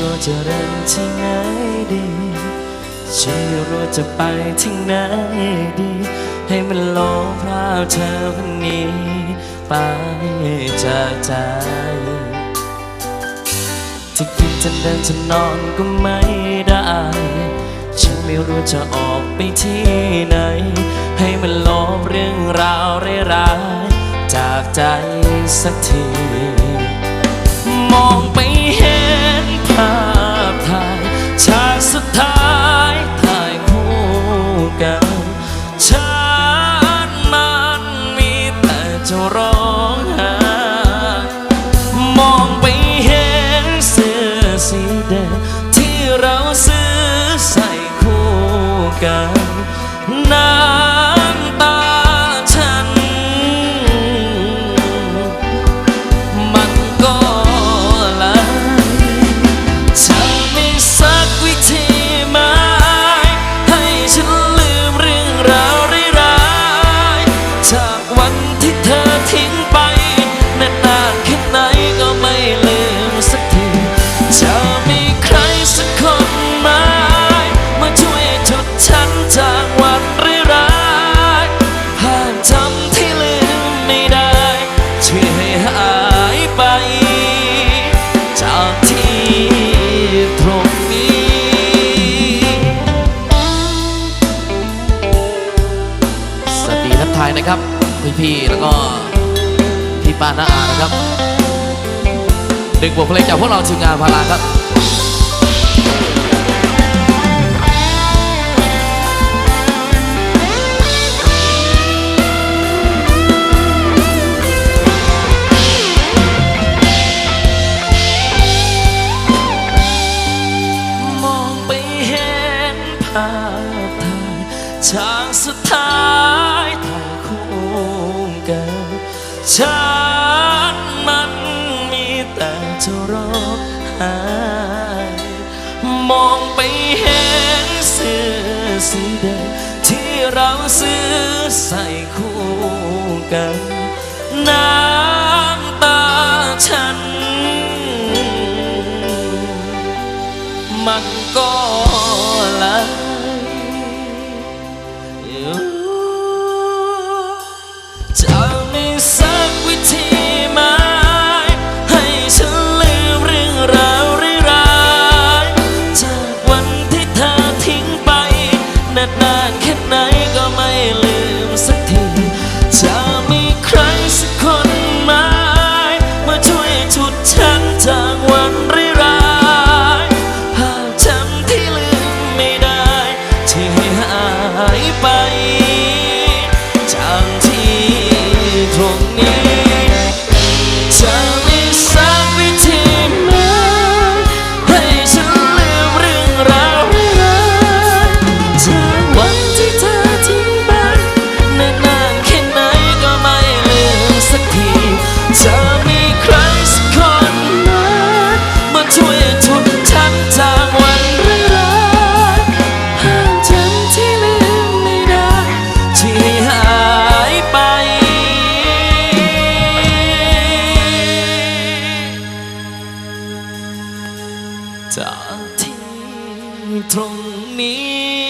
รู้จะเริ่มที่ไหนดีไม่รู้จะไปที่ไหนดี ให้มันลงพราวเธอคนนี้ ไปจากใจจะกินจะเดินจะนอนก็ไม่ได้ ฉันไม่รู้จะออกไปที่ไหน ให้มันลบเรื่องราวร้ายๆจากใจสักที จะร้องหามองไปเห็นเสื้อสีแดงที่เราซื้อใส่คู่กันนา ครับพี่พี่ๆแล้วก็พี่ป้าน้าอานะครับหนึ่งบทเพลงจากพวกเราทีมงานพาราครับมองไปเห็นภาพถ่ายฉากสุดท้าย กันฉันมันมีแต่จะร้องไห้มองไปเห็นเสื้อสีแดงที่เราซื้อใส่คู่กันน้ำตาฉัน มันก็ไหล throng me